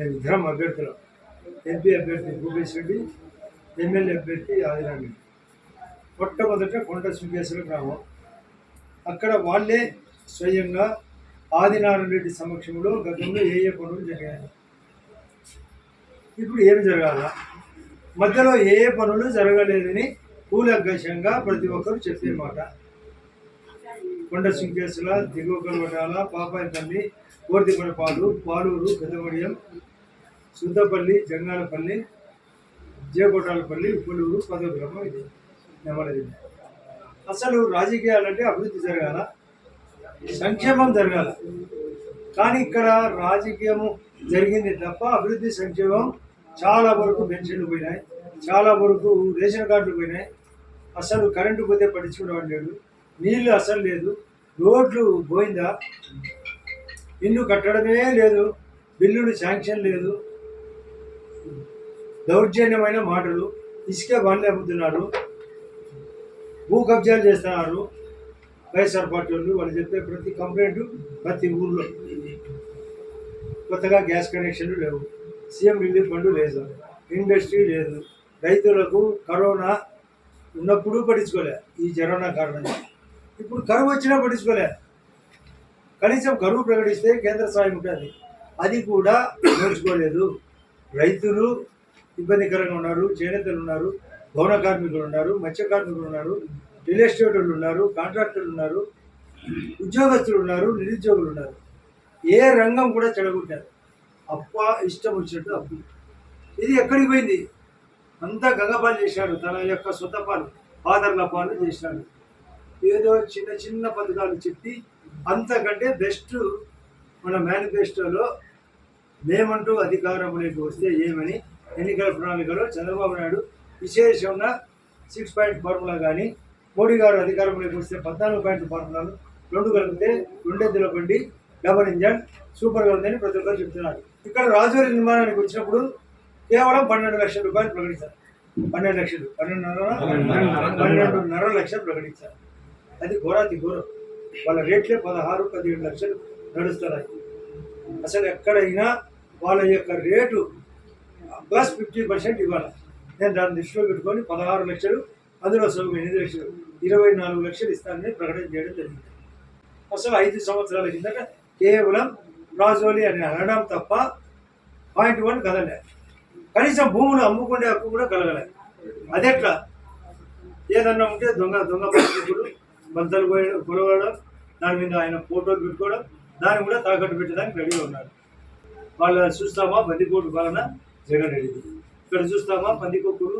మేము ఇద్దరం అభ్యర్థులు ఎంపీ అభ్యర్థి భూపేష్ రెడ్డి ఎమ్మెల్యే అభ్యర్థి ఆదిరామ్ రెడ్డి మొట్టమొదట కొండ సుఖేశ్వర గ్రామం. అక్కడ వాళ్ళే స్వయంగా ఆదినారాయణ రెడ్డి సమక్షంలో గతంలో ఏ ఏ పనులు జరిగాయి? ఇప్పుడు ఏమి జరగాల? మధ్యలో ఏ ఏ పనులు జరగలేదని కూలగ్గశంగా ప్రతి ఒక్కరు చెప్పే మాట. కొండ సింకేసుల దిగువ కలవటాల పాపాయపల్లి కోర్తికొనపాడు పాలూరు పెద్దమడియం సుద్దపల్లి జంగాలపల్లి జేకోటాలపల్లి ఉప్పులూరు పదవి గ్రామం ఇది. నెమలది అసలు రాజకీయాలంటే అభివృద్ధి జరగాల. సంక్షేమం జరగాల. కానీ ఇక్కడ రాజకీయము జరిగింది తప్ప అభివృద్ధి సంక్షేమం చాలా వరకు పెన్షన్లు పోయినాయి. చాలా వరకు రేషన్ కార్డులు పోయినాయి. అసలు కరెంటు పోతే పట్టించుకునేవాడు లేడు. నీళ్ళు అసలు లేదు. రోడ్లు పోయిందా? ఇల్లు కట్టడమే లేదు. బిల్లులు శాంక్షన్ లేదు. దౌర్జన్యమైన మాటలు ఇసుక బండ్లు అమ్ముతున్నారు భూ కబ్జాలు చేస్తున్నారు. వైఎస్ఆర్ పార్టీ వాళ్ళు వాళ్ళు చెప్పే ప్రతి కంప్లైంట్ ప్రతి ఊర్లో కొత్తగా గ్యాస్ కనెక్షన్లు లేవు. సీఎం రిలీఫ్ ఫండ్ లేదు. ఇండస్ట్రీ లేదు. రైతులకు కరోనా ఉన్నప్పుడు పట్టించుకోలే ఈ జరోనా కారణంగా. ఇప్పుడు కరువు వచ్చినా పట్టించుకోలే. కనీసం కరువు ప్రకటిస్తే కేంద్ర సాయం ఉంటుంది. అది కూడా నేర్చుకోలేదు రైతులు ఇబ్బందికరంగా ఉన్నారు చేనేతలు ఉన్నారు భవన కార్మికులు ఉన్నారు మత్స్య కార్మికులు ఉన్నారు రియల్ ఎస్టేట్ వాళ్ళు ఉన్నారు కాంట్రాక్టర్లు ఉన్నారు ఉద్యోగస్తులు ఉన్నారు నిరుద్యోగులు ఉన్నారు. ఏ రంగం కూడా చెడగొట్టారు అప్ప ఇష్టం వచ్చినట్టు అప్పు. ఇది ఎక్కడికి పోయింది? అంతా గంగపాలు చేశాడు తన యొక్క సొంత పాలు ఫాదర్ల పాలు చేశాడు ఏదో చిన్న చిన్న పథకాలు చెప్పి అంతకంటే బెస్ట్ మన మేనిఫెస్టోలో మేమంటూ అధికారంలోకి వస్తే ఏమని? ఎన్నికల ప్రణాళికలో చంద్రబాబు నాయుడు విశేషంగా సిక్స్ పాయింట్ ఫార్ములా కానీ మోడీ గారు అధికారంలోకి వస్తే పద్నాలుగు పాయింట్ ఫార్ములాలు రెండు కలిపితే రెండెద్దుల బండి డబల్ ఇంజన్ సూపర్గా ఉందని ప్రతి ఒక్కరు చెప్తున్నారు. ఇక్కడ రాజువారి నిర్మాణానికి వచ్చినప్పుడు కేవలం పన్నెండు లక్షల రూపాయలు ప్రకటించారు. పన్నెండు లక్షలు పన్నెండున్నర పన్నెండున్నర లక్షలు ప్రకటించారు. అది ఘోరాతి ఘోరం. వాళ్ళ రేట్లే పదహారు పదిహేడు లక్షలు నడుస్తున్నాయి. అసలు ఎక్కడైనా వాళ్ళ యొక్క రేటు ప్లస్ ఫిఫ్టీ పర్సెంట్ ఇవ్వాలి. నేను దాన్ని దృష్టిలో పెట్టుకొని పదహారు లక్షలు అందులో సగం ఎనిమిది లక్షలు ఇరవై నాలుగు లక్షలు ఇస్తానని ప్రకటన చేయడం జరిగింది. అసలు ఐదు సంవత్సరాల కిందట కేవలం రాజోలి అని అనడం తప్ప పాయింట్ వన్ కదలే కనీసం భూములు అమ్ముకునే హక్కు కూడా కలగలే. అదెట్లా? ఏదన్నా ఉంటే దొంగ దొంగ పరిస్థితులు బంతలు పోయడం కొలవడం దాని మీద ఆయన ఫోటోలు పెట్టుకోవడం దాన్ని కూడా తాకట్టు పెట్టడానికి రెడీగా ఉన్నారు. వాళ్ళ చూస్తామా? బందికోటు పాలన జగన్ రెడ్డి ఇక్కడ చూస్తామా? పందికొక్కుడు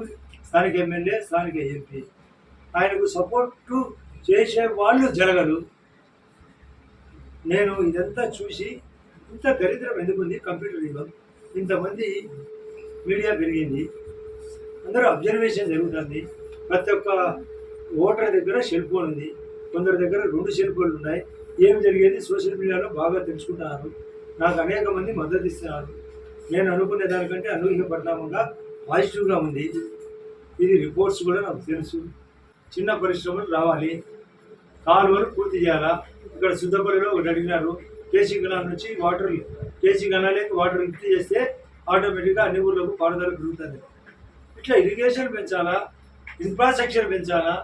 స్థానిక ఎమ్మెల్యే స్థానిక ఎంపీ. ఆయనకు సపోర్టు చేసే వాళ్ళు జరగరు. నేను ఇదంతా చూసి ఇంత దరిద్రం ఎందుకుంది? కంప్యూటర్ యుగం. ఇంతమంది మీడియా పెరిగింది. అందరూ అబ్జర్వేషన్ జరుగుతుంది. ప్రతి ఒక్క ఓటర్ దగ్గర సెల్ ఫోన్ ఉంది. కొందరి దగ్గర రెండు సెల్ ఫోన్లు ఉన్నాయి. ఏం జరిగేది? సోషల్ మీడియాలో బాగా తెలుసుకుంటున్నారు. నాకు అనేక మంది మద్దతు ఇస్తున్నారు. నేను అనుకునే దానికంటే అనూహ్య పరిణామంగా పాజిటివ్గా ఉంది. ఇది రిపోర్ట్స్ కూడా నాకు తెలుసు. చిన్న పరిశ్రమలు రావాలి. కాలువలు పూర్తి చేయాలా? ఇక్కడ శుద్ధపల్లిలో ఒకటి అడిగినారు. కేసీ కెనాల్ నుంచి వాటర్ కేసీ కెనాల్కి వాటర్ లిఫ్ట్ చేస్తే ఆటోమేటిక్గా అన్ని ఊర్లకు పారుదల పెరుగుతుంది. ఇట్లా ఇరిగేషన్ పెంచాలా? ఇన్ఫ్రాస్ట్రక్చర్ పెంచాలా?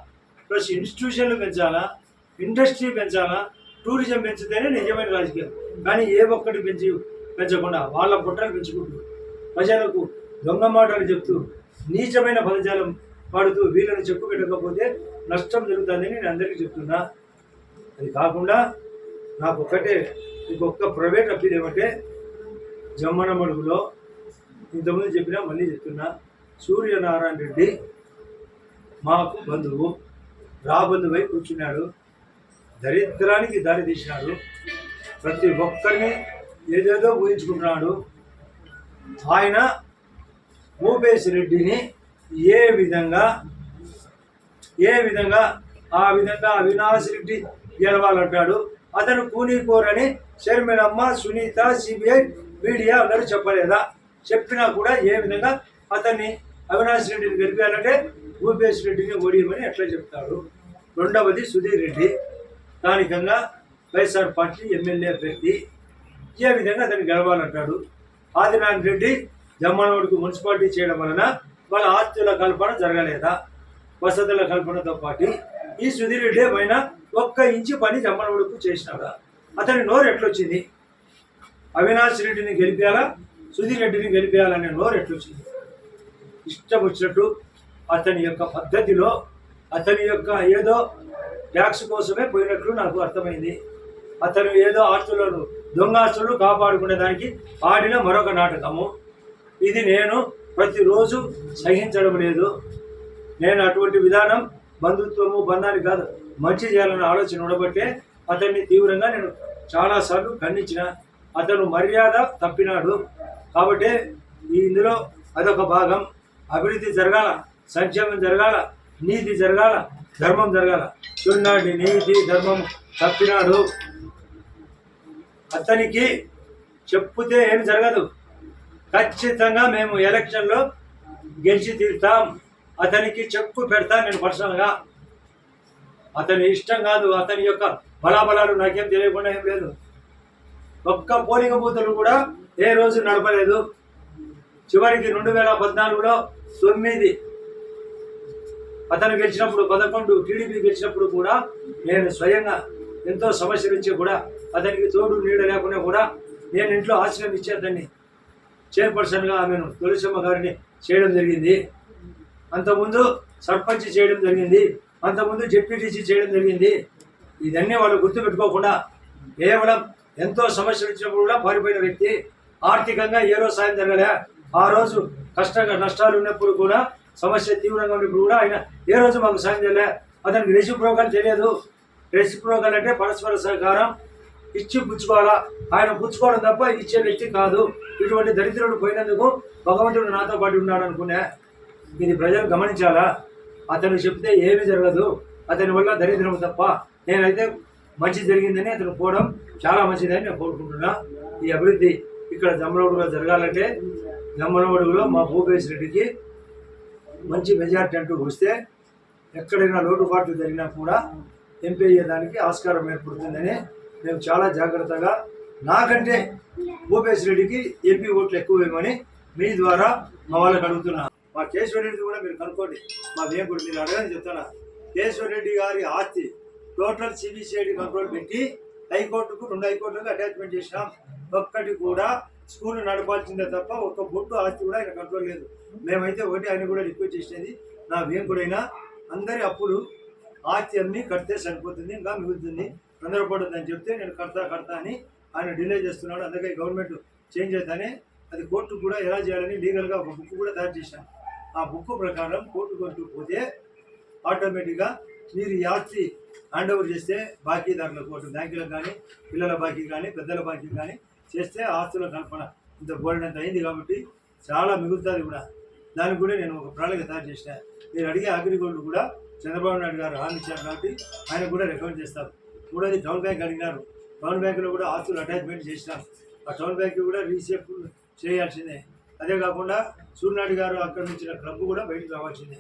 ప్లస్ ఇన్స్టిట్యూషన్లు పెంచాలా? ఇండస్ట్రీ పెంచాలా? టూరిజం పెంచితేనే నిజమైన రాజకీయం. కానీ ఏ ఒక్కటి పెంచి పెంచకుండా వాళ్ళ పుట్టలు పెంచుకుంటూ ప్రజలకు దొంగ మాటలు చెప్తూ నీచమైన పదజాలం పాడుతూ వీళ్ళని చెప్పు పెట్టకపోతే నష్టం జరుగుతుందని నేను అందరికీ చెప్తున్నా. అది కాకుండా నాకు ఒక్కటే ఇంకొక ప్రైవేట్ అప్పీల్ ఏమంటే జమ్మన మడుగులో ఇంతకుముందు చెప్పినా మళ్ళీ చెప్తున్నా. సూర్యనారాయణ రెడ్డి మాకు బంధువు రాబంధువై కూర్చున్నాడు. దరిద్రానికి దారి తీసినాడు ప్రతి ఒక్కరిని ఏదేదో ఊహించుకుంటున్నాడు. ఆయన భూపేశ్ రెడ్డిని ఏ విధంగా ఏ విధంగా ఆ విధంగా అవినాష్ రెడ్డి గెలవాలంటాడు. అతను కూనీకోరని షర్మిలమ్మ సునీత సిబిఐ మీడియా అందరూ చెప్పలేదా? చెప్పినా కూడా ఏ విధంగా అతన్ని అవినాష్ రెడ్డిని గెలిపాలంటే భూపేష్ రెడ్డిని ఓడియమని ఎట్లా చెప్తాడు? రెండవది సుధీర్ రెడ్డి. స్థానికంగా వైఎస్ఆర్ పార్టీ ఎమ్మెల్యే అభ్యర్థి ఏ విధంగా అతన్ని గెలవాలంటాడు? ఆదినారాయణ రెడ్డి జమ్మనోడికి మున్సిపాలిటీ చేయడం వలన వాళ్ళ ఆస్తుల కల్పన జరగలేదా? వసతుల కల్పనతో పాటు ఈ సుధీర్ రెడ్డి పైన ఒక్క ఇంచు పని జమ్మనోడుకు చేసినాడా? అతని నోరు ఎట్లొచ్చింది? అవినాష్ రెడ్డిని గెలిపేయాలా? సుధీర్ రెడ్డిని గెలిపేయాలనే నోరు ఎట్లొచ్చింది? ఇష్టం వచ్చినట్టు అతని యొక్క పద్ధతిలో అతని యొక్క ఏదో ట్యాక్స్ కోసమే పోయినట్లు నాకు అర్థమైంది. అతను ఏదో ఆస్తులను దొంగ ఆస్తులు కాపాడుకునే దానికి ఆడిన మరొక నాటకము. ఇది నేను ప్రతిరోజు సహించడం లేదు. నేను అటువంటి విధానం బంధుత్వము బంధాన్ని కాదు మంచి చేయాలన్న ఆలోచన ఉండబట్టే అతన్ని తీవ్రంగా నేను చాలాసార్లు ఖండించిన. అతను మర్యాద తప్పినాడు. కాబట్టి ఇందులో అదొక భాగం. అభివృద్ధి జరగాల సంక్షేమం జరగాల నీతి జరగాల ధర్మం జరగాల. చూడండి నీతి ధర్మం తప్పినాడు. అతనికి చెప్పుతే ఏం జరగదు. ఖచ్చితంగా మేము ఎలక్షన్లో గెలిచి తీరుతాం. అతనికి చెప్పు పెడతాను నేను పర్సనల్గా. అతని ఇష్టం కాదు అతని యొక్క బలాబలాలు నాకేం తెలియకుండా ఏం లేదు. ఒక్క పోలింగ్ బూతులు కూడా ఏ రోజు నడపలేదు. చివరికి రెండు వేల పద్నాలుగులో తొమ్మిది అతను గెలిచినప్పుడు పదకొండు టీడీపీ గెలిచినప్పుడు కూడా నేను స్వయంగా ఎంతో సమస్యలు ఇచ్చి కూడా అతనికి తోడు నీడ లేకుండా కూడా నేను ఇంట్లో ఆశ్రయం ఇచ్చే అతన్ని చైర్పర్సన్గా ఆమెను తులసమ్మ గారిని చేయడం జరిగింది. అంతకుముందు సర్పంచ్ చేయడం జరిగింది. అంతకుముందు జెడ్పీటీసీ చేయడం జరిగింది. ఇదన్నీ వాళ్ళు గుర్తుపెట్టుకోకుండా కేవలం ఎంతో సమస్యలు ఇచ్చినప్పుడు కూడా పారిపోయిన వ్యక్తి ఆర్థికంగా ఏ రోజు సాయం జరగలే. ఆ రోజు కష్టంగా నష్టాలు ఉన్నప్పుడు కూడా సమస్య తీవ్రంగా ఉన్నప్పుడు కూడా ఆయన ఏ రోజు మాకు సాయం చేయలే. అతనికి రెసిప్రోకల్ తెలియదు రెసిప్రోకల్ అంటే పరస్పర సహకారం ఇచ్చి పుచ్చుకోవాలా? ఆయన పుచ్చుకోవడం తప్ప ఇచ్చే వ్యక్తి కాదు. ఇటువంటి దరిద్రుడు పోయినందుకు భగవంతుడు నాతో పాటు ఉన్నాడు అనుకునే ఇది ప్రజలు గమనించాలా? అతను చెప్తే ఏమీ జరగదు. అతని వల్ల దరిద్రం తప్ప నేనైతే మంచి జరిగిందని అతను పోవడం చాలా మంచిదని నేను కోరుకుంటున్నా. ఈ అభివృద్ధి ఇక్కడ జమ్మలమడుగులో జరగాలంటే జమ్మలమడుగులో మా భూపేశ్ రెడ్డికి మంచి మెజార్టీ అంటూ వస్తే ఎక్కడైనా లోటుపాట్లు జరిగినా కూడా ఎంపీ అయ్యేదానికి ఆస్కారం ఏర్పడుతుందని మేము చాలా జాగ్రత్తగా నాకంటే భూపేశ్ రెడ్డికి ఎంపీ ఓట్లు ఎక్కువ వేయమని మీ ద్వారా మా వాళ్ళకి అడుగుతున్నా. మా కేశవ రెడ్డి కూడా మీరు కనుక్కోండి. మా వేపుడు మీరు అడగని చెప్తున్నా. కేశవ రెడ్డి గారి ఆస్తి టోటల్ సిబిసిఐడి కంట్రోల్ పెట్టి హైకోర్టుకు రెండు హైకోర్టులకు అటాచ్మెంట్ చేసినాం. ఒక్కటి కూడా స్కూల్ నడపాల్సిందే తప్ప ఒక్క బొట్టు ఆస్తి కూడా ఆయన కంట్రోల్ లేదు. మేమైతే ఒకటి ఆయన కూడా రిక్వెస్ట్ చేసేది నా వేంకుడైనా అందరి అప్పులు ఆస్తి అమ్మి కడితే సరిపోతుంది ఇంకా మిగులుతుంది తొందరపడుతుందని చెప్తే నేను కడతా కడతా అని ఆయన డిలే చేస్తున్నాడు. అందుకే గవర్నమెంట్ చేంజ్ అవుతానే అది కోర్టు కూడా ఎలా చేయాలని లీగల్గా ఒక బుక్ కూడా తయారు చేశాను ఆ బుక్ ప్రకారం కోర్టు కొంటూ పోతే ఆటోమేటిక్గా మీరు ఈ ఆస్తి హ్యాండ్ ఓవర్ చేస్తే బాకీదారులకు ఒకటి బ్యాంకులకు కానీ పిల్లల బాకీ కానీ పెద్దల బాకీ కానీ చేస్తే ఆస్తుల కల్పన ఇంత బోర్డంత అయింది కాబట్టి చాలా మిగులుతుంది కూడా. దానికి కూడా నేను ఒక ప్రణాళిక తయారు చేసిన. మీరు అడిగే అగ్రిగోల్డ్ కూడా చంద్రబాబు నాయుడు గారు హామీ ఇచ్చారు కాబట్టి ఆయన కూడా రికమెండ్ చేస్తారు. మూడోది టౌన్ బ్యాంక్ అడిగినారు. టౌన్ బ్యాంకులో కూడా ఆస్తులు అటాచ్మెంట్ చేసినాం. ఆ టౌన్ బ్యాంక్ కూడా రీసేఫ్ చేయాల్సిందే. అదే కాకుండా సూర్యనాయుడు గారు అక్కడ నుంచి క్లబ్ కూడా బయటకు రావాల్సిందే.